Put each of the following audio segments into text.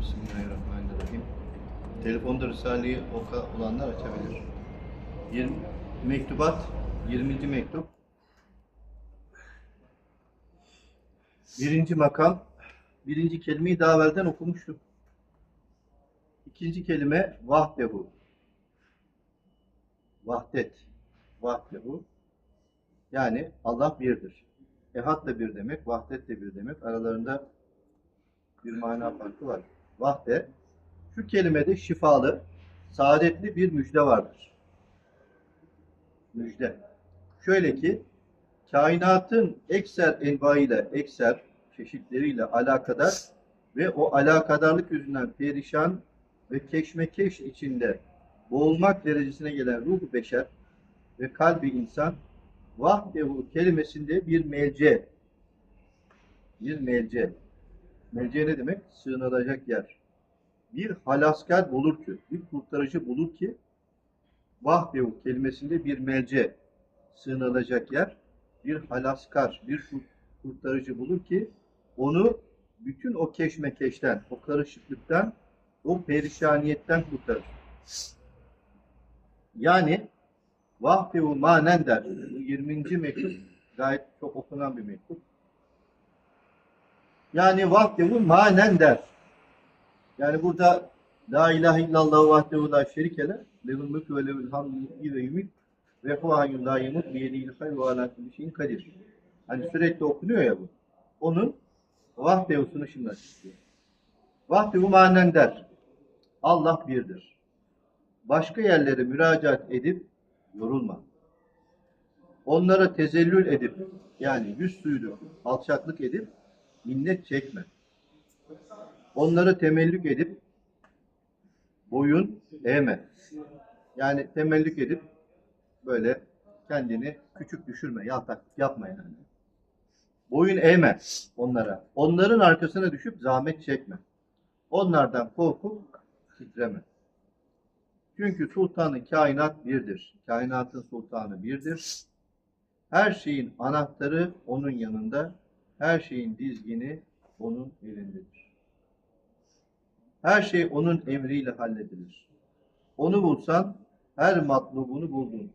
Bismillahirrahmanirrahim. Telefonda Risale'yi oka olanlar açabilir. 20, mektubat, 20. mektup. Birinci makam, birinci kelimeyi daha evvelden okumuştuk. İkinci kelime vahdehu. Vahdet. Vahdehu. Yani Allah birdir. Ehad da bir demek, vahdet de bir demek. Aralarında bir mana farkı var. Vahde, şu kelimede şifalı, saadetli bir müjde vardır. Müjde. Şöyle ki, kainatın ekser envaiyle, ekser çeşitleriyle alakadar ve o alakadarlık yüzünden perişan ve keşmekeş içinde boğulmak derecesine gelen ruhu beşer ve kalbi insan vahdehu kelimesinde bir melce bir melce melce ne demek? Sığınılacak yer. Bir halaskar bulur ki, bir kurtarıcı bulur ki vahdehu kelimesinde bir melce sığınılacak yer, bir halaskar, bir kurtarıcı bulur ki onu bütün o keşmekeşten, o karışıklıktan, o perişaniyetten kurtarır. Yani vahdehu manen der. Bu 20. mektup gayet çok okunan bir mektup. Yani vahdehu manen der. Yani burada La ilahe illallah vahdehu la şerikele lehul mülkü ve lehul hamdü ve yumit ve hu hayyun la yemut bi yedihil hayr ve ala kulli şeyin kadir. Hani sürekli okunuyor ya bu. Onun vahdehusunu şimdi açıklıyor. Vahdehu manen der. Allah birdir. Başka yerlere müracaat edip yorulma. Onlara tezellül edip yani yüz suyunu alçaklık edip minnet çekme. Onları temellük edip boyun eğme. Yani temellük edip böyle kendini küçük düşürme, yaltaklık yapma yani. Boyun eğme onlara. Onların arkasına düşüp zahmet çekme. Onlardan korkup titreme. Çünkü sultanı kainat birdir. Kainatın sultanı birdir. Her şeyin anahtarı onun yanında. Her şeyin dizgini onun elindedir. Her şey onun emriyle halledilir. Onu bulsan her matlubunu buldun.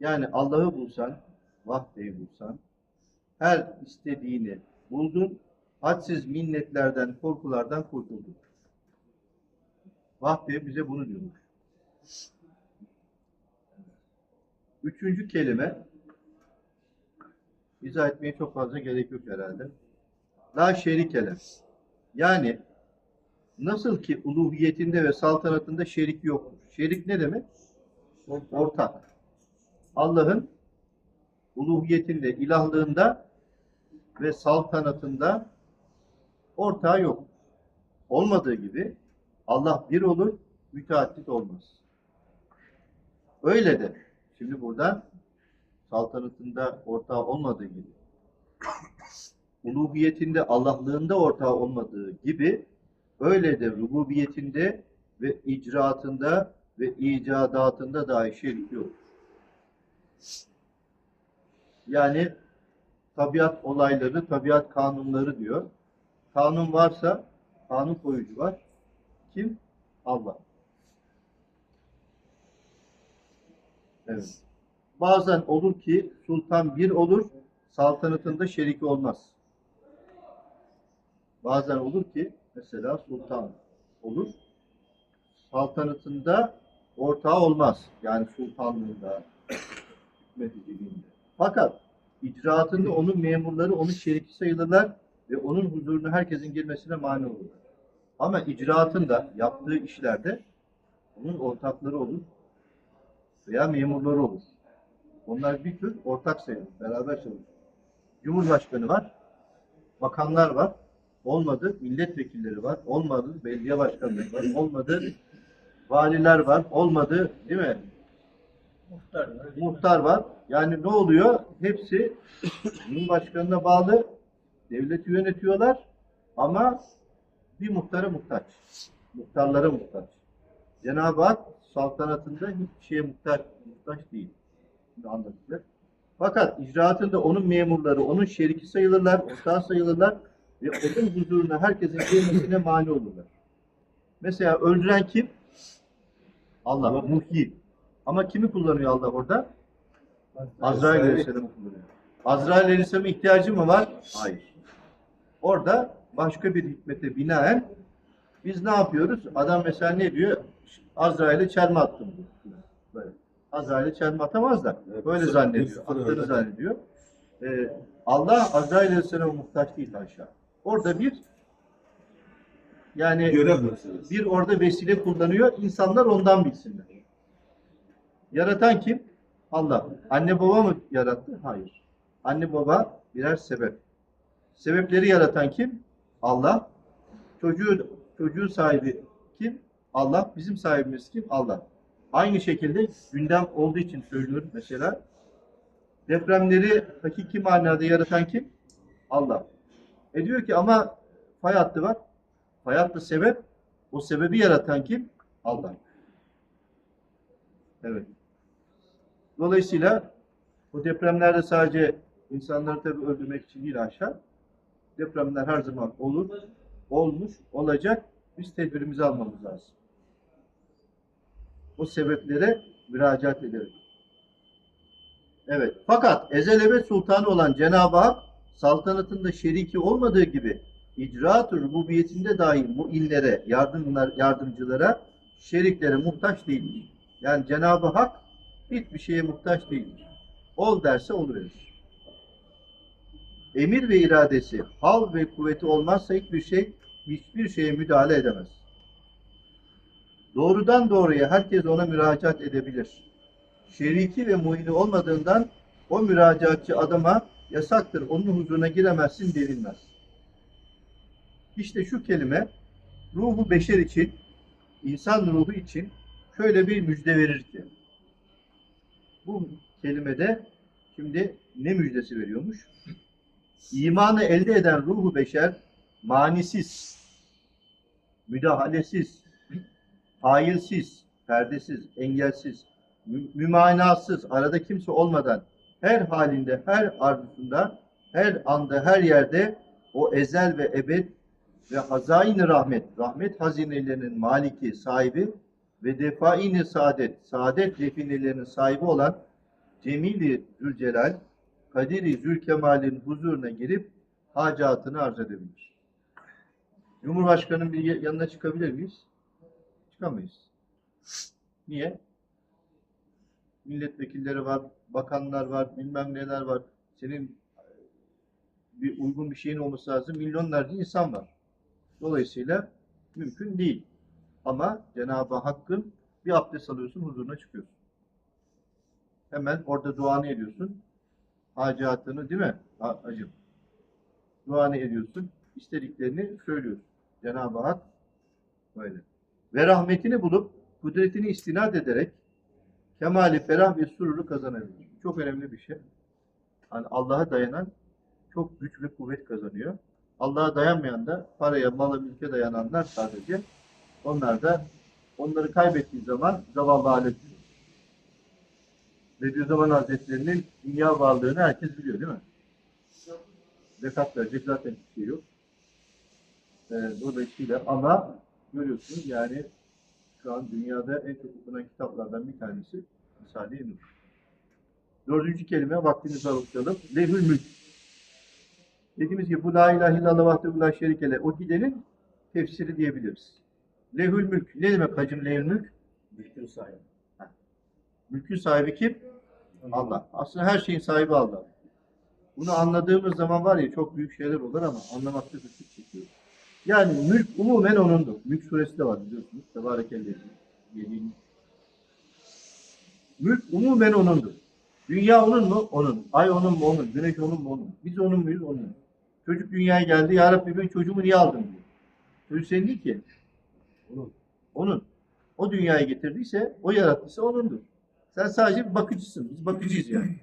Yani Allah'ı bulsan, vahdeyi bulsan, her istediğini buldun, hadsiz minnetlerden, korkulardan kurtuldun. Vahde bize bunu diyormuş. Üçüncü kelime, izah etmeye çok fazla gerek yok herhalde. La şerikele. Yani nasıl ki uluhiyetinde ve saltanatında şerik yoktur. Şerik ne demek? Ortak. Allah'ın uluhiyetinde, ilahlığında ve saltanatında ortağı yok. Olmadığı gibi Allah bir olur, müteaddit olmaz. Öyle de şimdi burada saltanatında ortağı olmadığı gibi uluhiyetinde Allah'lığında ortağı olmadığı gibi öyle de rububiyetinde ve icraatında ve icadatında dahi şerik yok. Yani tabiat olayları, tabiat kanunları diyor. Kanun varsa kanun koyucu var. Kim? Allah. Evet. Bazen olur ki sultan bir olur, saltanatında şeriki olmaz. Bazen olur ki mesela sultan olur, saltanatında ortağı olmaz. Yani sultanlığında, hükmeticiliğinde. Fakat icraatında onun memurları onun şeriki sayılırlar ve onun huzuruna herkesin girmesine mani olurlar. Ama icraatında, yaptığı işlerde onun ortakları olur veya memurları olur. Onlar bir tür ortak sayılır, beraber çalışır. Cumhurbaşkanı var, bakanlar var, olmadı milletvekilleri var, olmadı belediye başkanları var, olmadı valiler var, olmadı değil mi? Muhtar var. Muhtar var. Yani ne oluyor? Hepsi Cumhurbaşkanına bağlı, devleti yönetiyorlar ama bir muhtara muhtaç. Muhtarlara muhtaç. Cenab-ı Hak saltanatında hiçbir şeye muhtaç, muhtaç değil. Şimdi anlatacak. Fakat icraatında onun memurları, onun şeriki sayılırlar, ortağı sayılırlar. ve onun huzuruna herkesin gelmesine mani olurlar. Mesela öldüren kim? Allah, muhyi. Ama kimi kullanıyor Allah orada? Azrail Aleyhisselam'ı kullanıyor. Azrail Aleyhisselam'a ihtiyacı mı var? Hayır. Orada başka bir hikmete binaen biz ne yapıyoruz? Adam mesela ne diyor? Azrail'e çelme attım diyor. Böyle. Azrail'e çelme atamaz da. Evet, Böyle sıfır- zannediyor. Attığını zannediyor. Ee, Allah Azrail Aleyhisselam'a muhtaç değil aşağı. Orada bir yani bir orada vesile kullanıyor. İnsanlar ondan bilsinler. Yaratan kim? Allah. Anne baba mı yarattı? Hayır. Anne baba birer sebep. Sebepleri yaratan kim? Allah. Çocuğu çocuğun sahibi kim? Allah. Bizim sahibimiz kim? Allah. Aynı şekilde gündem olduğu için söylüyorum mesela. Depremleri hakiki manada yaratan kim? Allah. E diyor ki ama fay hattı var. Fay hattı sebep. O sebebi yaratan kim? Allah. Evet. Dolayısıyla bu depremlerde sadece insanları tabii öldürmek için değil aşağı. Depremler her zaman olur, olmuş, olacak. Biz tedbirimizi almamız lazım. O sebeplere müracaat ederek. Evet. Fakat ezel ebed sultanı olan Cenab-ı Hak saltanatında şeriki olmadığı gibi icraat-ı rububiyetinde dahi muillere, yardımlar, yardımcılara, şeriklere muhtaç değildir. Yani Cenab-ı Hak hiçbir şeye muhtaç değildir. Ol derse oluverir. Emir ve iradesi, hal ve kuvveti olmazsa hiçbir şey, hiçbir şeye müdahale edemez. Doğrudan doğruya herkes ona müracaat edebilir. Şeriki ve muhini olmadığından o müracaatçı adama yasaktır, onun huzuruna giremezsin denilmez. İşte şu kelime ruhu beşer için, insan ruhu için şöyle bir müjde verir ki. Bu kelimede şimdi ne müjdesi veriyormuş? İmanı elde eden ruhu beşer manisiz, müdahalesiz, failsiz, perdesiz, engelsiz, mü- mümanasız, arada kimse olmadan her halinde, her arzusunda, her anda, her yerde o ezel ve ebed ve hazain rahmet, rahmet hazinelerinin maliki, sahibi ve defaini saadet, saadet definelerinin sahibi olan Cemili Zülcelal, Kadiri Zülkemal'in huzuruna girip hacatını arz edebilir. Cumhurbaşkanının bir yanına çıkabilir miyiz? Çıkamayız. Niye? Milletvekilleri var, bakanlar var, bilmem neler var. Senin bir uygun bir şeyin olması lazım. Milyonlarca insan var. Dolayısıyla mümkün değil. Ama Cenab-ı Hakk'ın bir abdest alıyorsun, huzuruna çıkıyorsun. Hemen orada duanı ediyorsun. Hacatını değil mi? Acım. Duanı ediyorsun. istediklerini söylüyorsun. Cenab-ı Hak böyle. Ve rahmetini bulup kudretini istinad ederek kemali ferah ve sururu kazanabilir. Çok önemli bir şey. Hani Allah'a dayanan çok güç ve kuvvet kazanıyor. Allah'a dayanmayan da paraya, mala, mülke dayananlar sadece onlar da onları kaybettiği zaman zavallı hale. Bediüzzaman Hazretleri'nin dünya varlığını herkes biliyor değil mi? Zekat verecek zaten bir şey yok. Ee, dolayısıyla ama görüyorsunuz yani şu an dünyada en çok okunan kitaplardan bir tanesi Risale-i Nur. Dördüncü kelime vaktimizi alıplayalım. Lehül mülk. Dediğimiz gibi bu la ilahe illallah vahdehu la şerikele o gidenin tefsiri diyebiliriz. Lehül mülk. Ne demek hacım lehül mülk? Mülkün sahibi. Mülkün sahibi kim? Allah. Aslında her şeyin sahibi Allah. Bunu anladığımız zaman var ya çok büyük şeyler olur ama anlamakta güçlük çekiyoruz. Yani mülk umumen onundur. Mülk suresi de var biliyorsunuz. Tebarekellezi. Mülk umumen onundur. Dünya onun mu? Onun. Ay onun mu? Onun. Güneş onun mu? Onun. Biz onun muyuz? Onun. Çocuk dünyaya geldi. Ya Rabbi ben çocuğumu niye aldın diyor. Çocuk senin değil ki. Onun. Onun. O dünyaya getirdiyse, o yarattıysa onundur. Sen sadece bir bakıcısın. Biz bakıcıyız yani.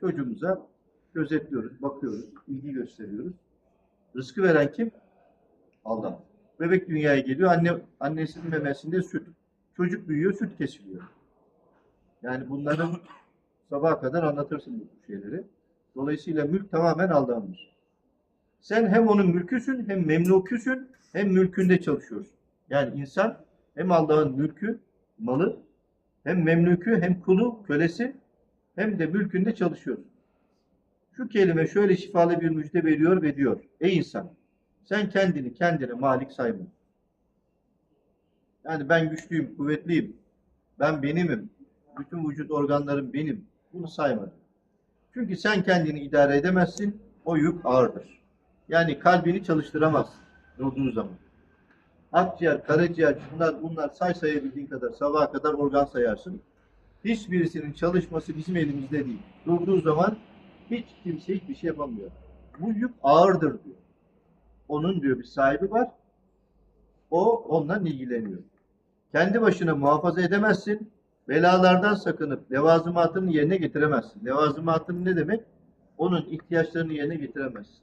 Çocuğumuza gözetliyoruz, bakıyoruz, ilgi gösteriyoruz. Rızkı veren kim? Allah. Bebek dünyaya geliyor, anne annesinin memesinde süt. Çocuk büyüyor, süt kesiliyor. Yani bunların sabaha kadar anlatırsın bu şeyleri. Dolayısıyla mülk tamamen Allah'ındır. Sen hem onun mülküsün, hem memluküsün, hem mülkünde çalışıyorsun. Yani insan hem Allah'ın mülkü, malı, hem memlükü, hem kulu, kölesi, hem de mülkünde çalışıyorsun. Şu kelime şöyle şifalı bir müjde veriyor ve diyor. Ey insan, sen kendini kendine malik sayma. Yani ben güçlüyüm, kuvvetliyim, ben benimim, bütün vücut organlarım benim. Bunu sayma. Çünkü sen kendini idare edemezsin, o yük ağırdır. Yani kalbini çalıştıramazsın durduğu zaman. Akciğer, karaciğer, şunlar bunlar say sayabildiğin kadar sabaha kadar organ sayarsın. Hiçbirisinin çalışması bizim elimizde değil. Durduğu zaman hiç kimse hiçbir şey yapamıyor. Bu yük ağırdır diyor. Onun diyor bir sahibi var. O ondan ilgileniyor. Kendi başına muhafaza edemezsin. Belalardan sakınıp levazımatını yerine getiremezsin. Levazımatın ne demek? Onun ihtiyaçlarını yerine getiremezsin.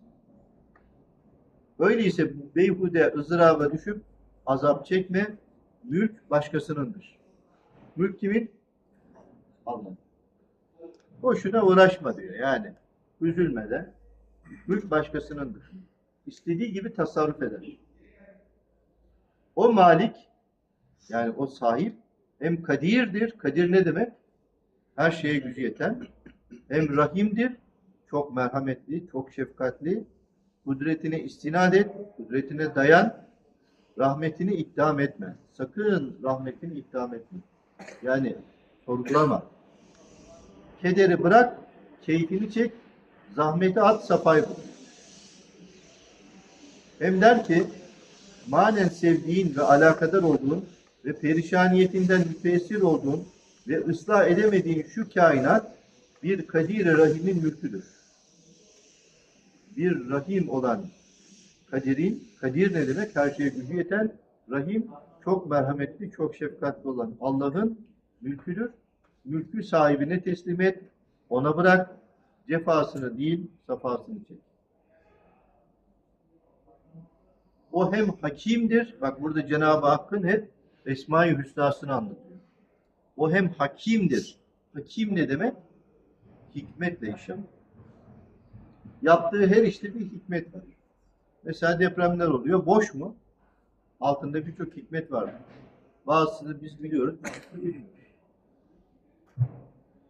Öyleyse beyhude ızdıraba düşüp azap çekme, mülk başkasınındır. Mülk kimin? Allah. Boşuna uğraşma diyor yani. Üzülme de. Mülk başkasınındır. İstediği gibi tasarruf eder. O malik, yani o sahip, hem kadirdir. Kadir ne demek? Her şeye gücü yeten. Hem rahimdir. Çok merhametli, çok şefkatli. Kudretine istinad et, kudretine dayan. Rahmetini ikdam etme. Sakın rahmetini ikdam etme. Yani sorgulama. Kederi bırak, keyfini çek, zahmeti at, safayı bul. Hem der ki, manen sevdiğin ve alakadar olduğun ve perişaniyetinden müteessir olduğun ve ıslah edemediğin şu kainat bir kadir rahimin mülküdür. Bir rahim olan kadirin, kadir ne demek? Her şeye gücü yeten, rahim çok merhametli, çok şefkatli olan Allah'ın mülküdür. Mülkü sahibine teslim et, ona bırak, cefasını değil, safasını çek. O hem hakimdir, bak burada Cenab-ı Hakk'ın hep Esma-i Hüsna'sını anlatıyor. O hem hakimdir. Hakim ne demek? Hikmetle işim. Yaptığı her işte bir hikmet var. Mesela depremler oluyor. Boş mu? Altında birçok hikmet var. Bazısını biz biliyoruz.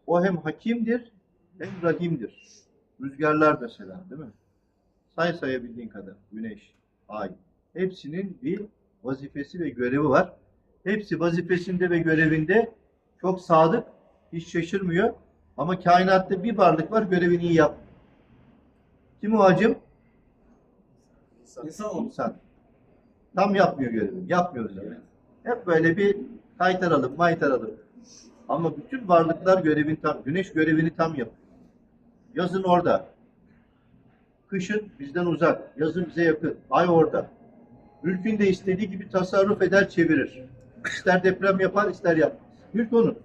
O hem hakimdir hem rahimdir. Rüzgarlar mesela değil mi? Say sayabildiğin kadar. Güneş, ay. Hepsinin bir vazifesi ve görevi var. Hepsi vazifesinde ve görevinde çok sadık, hiç şaşırmıyor. Ama kainatta bir varlık var, görevini iyi yap. Kim o hacım? İnsan. İnsan. Tam yapmıyor görevini. Yapmıyoruz yani. Hep böyle bir kaytaralım, maytaralım. Ama bütün varlıklar görevini tam, güneş görevini tam yapıyor. Yazın orada. Kışın bizden uzak. Yazın bize yakın. Ay orada. Mülkün de istediği gibi tasarruf eder, çevirir. İster deprem yapar, ister yapmaz. Mülk onun.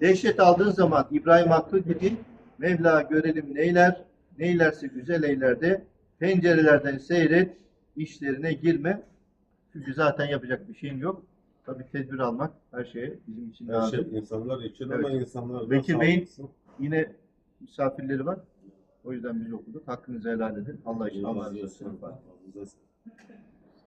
Dehşet aldığın zaman İbrahim Hakkı gibi Mevla görelim neyler, neylerse güzel eyler de pencerelerden seyret, işlerine girme. Çünkü zaten yapacak bir şeyin yok. Tabii tedbir almak her şeye bizim için Her lazım. şey insanlar için Evet. ama insanlar Bekir Bey'in yine misafirleri var. O yüzden biz okuduk. Hakkınızı helal edin. Allah için. Allah razı olsun.